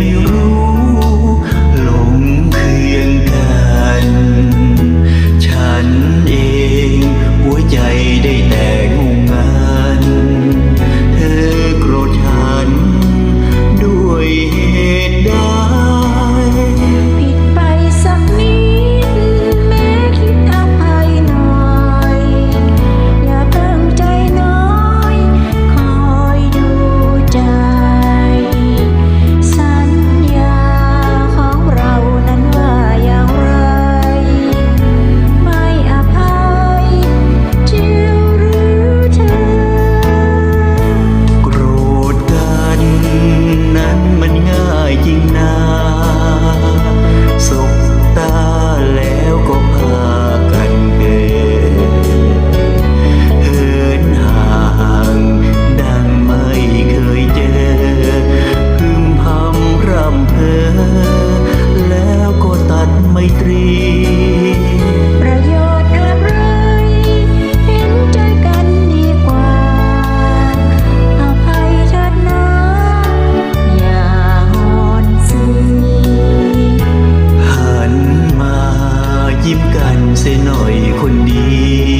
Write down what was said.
you. ไมตรีประโยชน์อะไรเห็นใจกันดีกว่าอาภัยชดน้าอย่าหอนซีหันมายิ้มกันเสียหน่อยคนดี